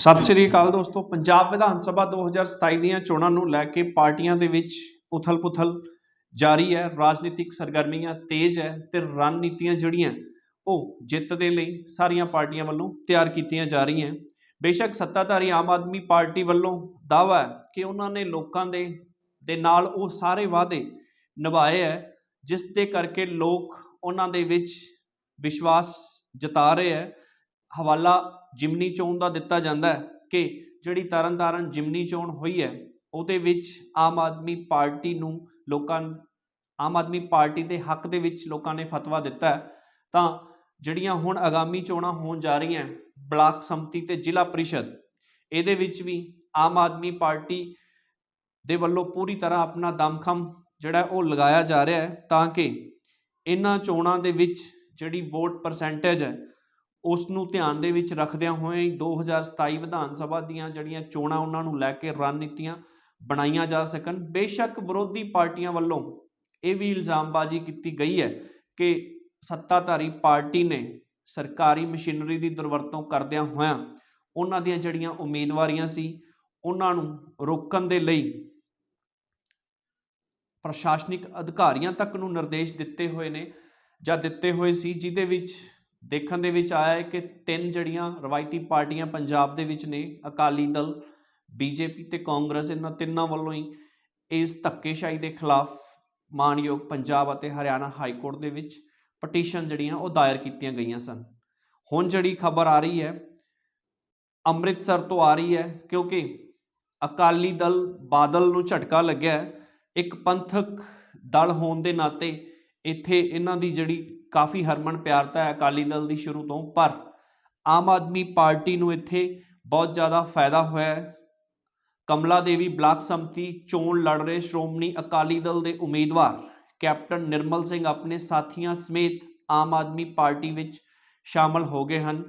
ਸਤਿ ਸ੍ਰੀ ਅਕਾਲ ਦੋਸਤੋ, ਪੰਜਾਬ ਵਿਧਾਨ ਸਭਾ 2027 ਦੀਆਂ ਚੋਣਾਂ ਨੂੰ ਲੈ ਕੇ ਪਾਰਟੀਆਂ ਦੇ ਵਿੱਚ ਉਥਲ-ਪੁਥਲ ਜਾਰੀ ਹੈ, ਰਾਜਨੀਤਿਕ ਸਰਗਰਮੀਆਂ ਤੇਜ਼ ਹੈ ਤੇ ਰਣਨੀਤੀਆਂ ਜਿਹੜੀਆਂ, ਉਹ ਜਿੱਤ ਦੇ ਲਈ ਸਾਰੀਆਂ ਪਾਰਟੀਆਂ ਵੱਲੋਂ ਤਿਆਰ ਕੀਤੀਆਂ ਜਾ ਰਹੀਆਂ ਬੇਸ਼ੱਕ ਸੱਤਾਧਾਰੀ ਆਮ ਆਦਮੀ ਪਾਰਟੀ ਵੱਲੋਂ ਦਾਅਵਾ ਹੈ ਕਿ ਉਹਨਾਂ ਨੇ ਲੋਕਾਂ ਦੇ ਦੇ ਨਾਲ ਉਹ ਸਾਰੇ ਵਾਅਦੇ ਨਿਭਾਏ ਹੈ, ਜਿਸ ਦੇ ਕਰਕੇ ਲੋਕ ਉਹਨਾਂ ਦੇ ਵਿੱਚ ਵਿਸ਼ਵਾਸ ਜਤਾ ਰਹੇ ਹੈ। ਹਵਾਲਾ ਜਿਮਨੀ ਚੋਣ ਦਾ ਦਿੱਤਾ ਜਾਂਦਾ ਹੈ ਕਿ ਜਿਹੜੀ ਤਰਨਤਾਰਨ ਜਿਮਨੀ ਚੋਣ ਹੋਈ ਹੈ, ਉਹਦੇ ਵਿੱਚ ਆਮ ਆਦਮੀ ਪਾਰਟੀ ਨੂੰ ਲੋਕਾਂ ਆਮ ਆਦਮੀ ਪਾਰਟੀ ਦੇ ਹੱਕ ਦੇ ਵਿੱਚ ਲੋਕਾਂ ਨੇ ਫਤਵਾ ਦਿੱਤਾ ਤਾਂ ਜਿਹੜੀਆਂ ਹੁਣ ਆਗਾਮੀ ਚੋਣਾਂ ਹੋਣ ਜਾ ਰਹੀਆਂ ਬਲਾਕ ਸੰਮਤੀ ਤੇ ਜ਼ਿਲ੍ਹਾ ਪ੍ਰੀਸ਼ਦ, ਇਹਦੇ ਵਿੱਚ ਵੀ ਆਮ ਆਦਮੀ ਪਾਰਟੀ ਦੇ ਵੱਲੋਂ ਪੂਰੀ ਤਰ੍ਹਾਂ ਆਪਣਾ ਦਮਖਮ ਜਿਹੜਾ ਉਹ ਲਗਾਇਆ ਜਾ ਰਿਹਾ ਹੈ ਤਾਂ ਕਿ ਇਹਨਾਂ ਚੋਣਾਂ ਦੇ ਵਿੱਚ ਜਿਹੜੀ ਵੋਟ ਪਰਸੈਂਟੇਜ ਹੈ ਉਸ ਨੂੰ ਧਿਆਨ ਦੇ ਵਿੱਚ ਰੱਖਦਿਆਂ ਹੋਏ 2027 ਵਿਧਾਨ ਸਭਾ ਦੀਆਂ ਜਿਹੜੀਆਂ ਚੋਣਾਂ ਉਹਨਾਂ ਨੂੰ ਲੈ ਕੇ ਰਣਨੀਤੀਆਂ ਬਣਾਈਆਂ ਜਾ ਸਕਣ। ਬੇਸ਼ੱਕ ਵਿਰੋਧੀ ਪਾਰਟੀਆਂ ਵੱਲੋਂ ਇਹ ਵੀ ਇਲਜ਼ਾਮਬਾਜ਼ੀ ਕੀਤੀ ਗਈ ਹੈ ਕਿ ਸੱਤਾਧਾਰੀ ਪਾਰਟੀ ਨੇ ਸਰਕਾਰੀ ਮਸ਼ੀਨਰੀ ਦੀ ਦੁਰਵਰਤੋਂ ਕਰਦਿਆਂ ਹੋਇਆਂ ਉਹਨਾਂ ਦੀਆਂ ਜਿਹੜੀਆਂ ਉਮੀਦਵਾਰੀਆਂ ਸੀ, ਉਹਨਾਂ ਨੂੰ ਰੋਕਣ ਦੇ ਲਈ ਪ੍ਰਸ਼ਾਸਨਿਕ ਅਧਿਕਾਰੀਆਂ ਤੱਕ ਨੂੰ ਨਿਰਦੇਸ਼ ਦਿੱਤੇ ਹੋਏ ਨੇ ਜਾਂ ਦਿੱਤੇ ਹੋਏ ਸੀ, ਜਿਹਦੇ ਵਿੱਚ ਦੇਖਣ ਦੇ ਵਿੱਚ ਆਇਆ ਹੈ ਕਿ ਤਿੰਨ ਜਿਹੜੀਆਂ ਰਵਾਇਤੀ ਪਾਰਟੀਆਂ ਪੰਜਾਬ ਦੇ ਵਿੱਚ ਨੇ, ਅਕਾਲੀ ਦਲ, ਬੀਜੇਪੀ ਤੇ ਕਾਂਗਰਸ, ਇਹਨਾਂ ਤਿੰਨਾਂ ਵੱਲੋਂ ਹੀ ਇਸ ਧੱਕੇਸ਼ਾਹੀ ਦੇ ਖਿਲਾਫ ਮਾਨਯੋਗ ਪੰਜਾਬ ਅਤੇ ਹਰਿਆਣਾ ਹਾਈ ਕੋਰਟ ਦੇ ਵਿੱਚ ਪਟੀਸ਼ਨ ਜਿਹੜੀਆਂ ਉਹ ਦਾਇਰ ਕੀਤੀਆਂ ਗਈਆਂ ਸਨ। ਹੁਣ ਜਿਹੜੀ ਖਬਰ ਆ ਰਹੀ ਹੈ, ਅੰਮ੍ਰਿਤਸਰ ਤੋਂ ਆ ਰਹੀ ਹੈ ਕਿਉਂਕਿ ਅਕਾਲੀ ਦਲ ਬਾਦਲ ਨੂੰ ਝਟਕਾ ਲੱਗਿਆ ਇੱਕ ਪੰਥਕ ਦਲ ਹੋਣ ਦੇ ਨਾਤੇ ਇੱਥੇ ਇਹਨਾਂ ਦੀ ਜਿਹੜੀ ਕਾਫੀ ਹਰਮਨ ਪਿਆਰਤਾ ਹੈ ਅਕਾਲੀ ਦਲ ਦੀ ਸ਼ੁਰੂ ਤੋਂ, ਪਰ ਆਮ ਆਦਮੀ ਪਾਰਟੀ ਨੂੰ ਇੱਥੇ ਬਹੁਤ ਜ਼ਿਆਦਾ ਫਾਇਦਾ ਹੋਇਆ ਹੈ। ਕਮਲਾ ਦੇਵੀ ਬਲਾਕ ਸੰਮਤੀ ਚੋਣ ਲੜ ਰਹੇ ਸ਼੍ਰੋਮਣੀ ਅਕਾਲੀ ਦਲ ਦੇ ਉਮੀਦਵਾਰ ਕੈਪਟਨ ਨਿਰਮਲ ਸਿੰਘ ਆਪਣੇ ਸਾਥੀਆਂ ਸਮੇਤ ਆਮ ਆਦਮੀ ਪਾਰਟੀ ਵਿੱਚ ਸ਼ਾਮਲ ਹੋ ਗਏ ਹਨ,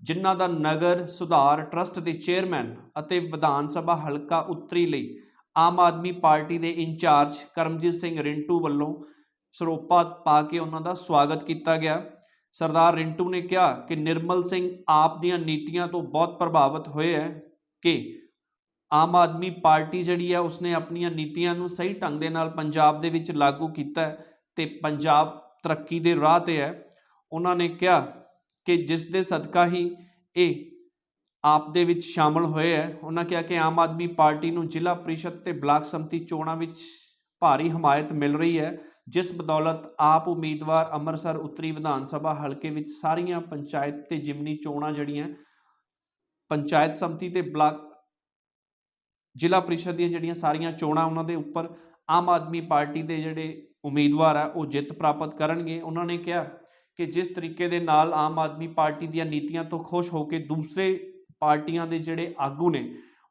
ਜਿਨ੍ਹਾਂ ਦਾ ਨਗਰ ਸੁਧਾਰ ਟਰਸਟ ਦੇ ਚੇਅਰਮੈਨ ਅਤੇ ਵਿਧਾਨ ਸਭਾ ਹਲਕਾ ਉੱਤਰੀ ਲਈ ਆਮ ਆਦਮੀ ਪਾਰਟੀ ਦੇ ਇੰਚਾਰਜ ਕਰਮਜੀਤ ਸਿੰਘ ਰਿੰਟੂ ਵੱਲੋਂ ਸਰੋਪਾ ਪਾ ਕੇ ਉਹਨਾਂ ਦਾ ਸਵਾਗਤ ਕੀਤਾ ਗਿਆ। ਸਰਦਾਰ ਰਿੰਟੂ ਨੇ ਕਿਹਾ ਕਿ ਨਿਰਮਲ ਸਿੰਘ ਆਪ ਦੀਆਂ ਨੀਤੀਆਂ ਤੋਂ ਬਹੁਤ ਪ੍ਰਭਾਵਿਤ ਹੋਏ ਹੈ ਕਿ ਆਮ ਆਦਮੀ ਪਾਰਟੀ ਜਿਹੜੀ ਹੈ ਉਸਨੇ ਆਪਣੀਆਂ ਨੀਤੀਆਂ ਨੂੰ ਸਹੀ ਢੰਗ ਦੇ ਨਾਲ ਪੰਜਾਬ ਦੇ ਵਿੱਚ ਲਾਗੂ ਕੀਤਾ ਹੈ ਤੇ ਪੰਜਾਬ ਤਰੱਕੀ ਦੇ ਰਾਹ ਤੇ ਹੈ। ਉਹਨਾਂ ਨੇ ਕਿਹਾ ਕਿ ਜਿਸ ਦੇ ਸਦਕਾ ਹੀ ਇਹ ਆਪ ਦੇ ਵਿੱਚ ਸ਼ਾਮਲ ਹੋਏ ਹੈ। ਉਹਨਾਂ ਕਿਹਾ ਕਿ ਆਮ ਆਦਮੀ ਪਾਰਟੀ ਨੂੰ ਜ਼ਿਲ੍ਹਾ ਪ੍ਰੀਸ਼ਦ ਤੇ ਬਲਾਕ ਸੰਮਤੀ ਚੋਣਾਂ ਵਿੱਚ ਭਾਰੀ ਹਮਾਇਤ ਮਿਲ ਰਹੀ ਹੈ, ਜਿਸ ਬਦੌਲਤ ਆਪ ਉਮੀਦਵਾਰ ਅੰਮ੍ਰਿਤਸਰ ਉੱਤਰੀ ਵਿਧਾਨ ਸਭਾ ਹਲਕੇ ਵਿੱਚ ਸਾਰੀਆਂ ਪੰਚਾਇਤ ਤੇ ਜਿਮਨੀ ਚੋਣਾਂ ਜਿਹੜੀਆਂ, ਪੰਚਾਇਤ ਸੰਮਤੀ ਤੇ ਬਲਾਕ, ਜ਼ਿਲ੍ਹਾ ਪ੍ਰੀਸ਼ਦ ਦੀਆਂ ਜਿਹੜੀਆਂ ਸਾਰੀਆਂ ਚੋਣਾਂ ਉਹਨਾਂ ਦੇ ਉੱਪਰ ਆਮ ਆਦਮੀ ਪਾਰਟੀ ਦੇ ਜਿਹੜੇ ਉਮੀਦਵਾਰ ਆ, ਉਹ ਜਿੱਤ ਪ੍ਰਾਪਤ ਕਰਨਗੇ। ਉਹਨਾਂ ਨੇ ਕਿਹਾ ਕਿ ਜਿਸ ਤਰੀਕੇ ਦੇ ਨਾਲ ਆਮ ਆਦਮੀ ਪਾਰਟੀ ਦੀਆਂ ਨੀਤੀਆਂ ਤੋਂ ਖੁਸ਼ ਹੋ ਕੇ ਦੂਸਰੇ ਪਾਰਟੀਆਂ ਦੇ ਜਿਹੜੇ ਆਗੂ ਨੇ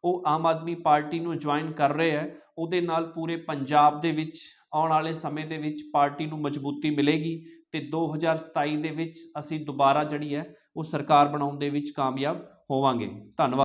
ਉਹ ਆਮ ਆਦਮੀ ਪਾਰਟੀ ਨੂੰ ਜੁਆਇਨ ਕਰ ਰਹੇ ਹੈ, ਉਹਦੇ ਨਾਲ ਪੂਰੇ ਪੰਜਾਬ ਦੇ ਵਿੱਚ ਆਉਣ ਵਾਲੇ ਸਮੇਂ ਦੇ ਵਿੱਚ ਪਾਰਟੀ ਨੂੰ ਮਜ਼ਬੂਤੀ ਮਿਲੇਗੀ ਤੇ 2027 ਦੇ ਵਿੱਚ ਅਸੀਂ ਦੁਬਾਰਾ ਜਿਹੜੀ ਹੈ, ਉਹ ਸਰਕਾਰ ਬਣਾਉਣ ਦੇ ਵਿੱਚ ਕਾਮਯਾਬ ਹੋਵਾਂਗੇ। ਧੰਨਵਾਦ।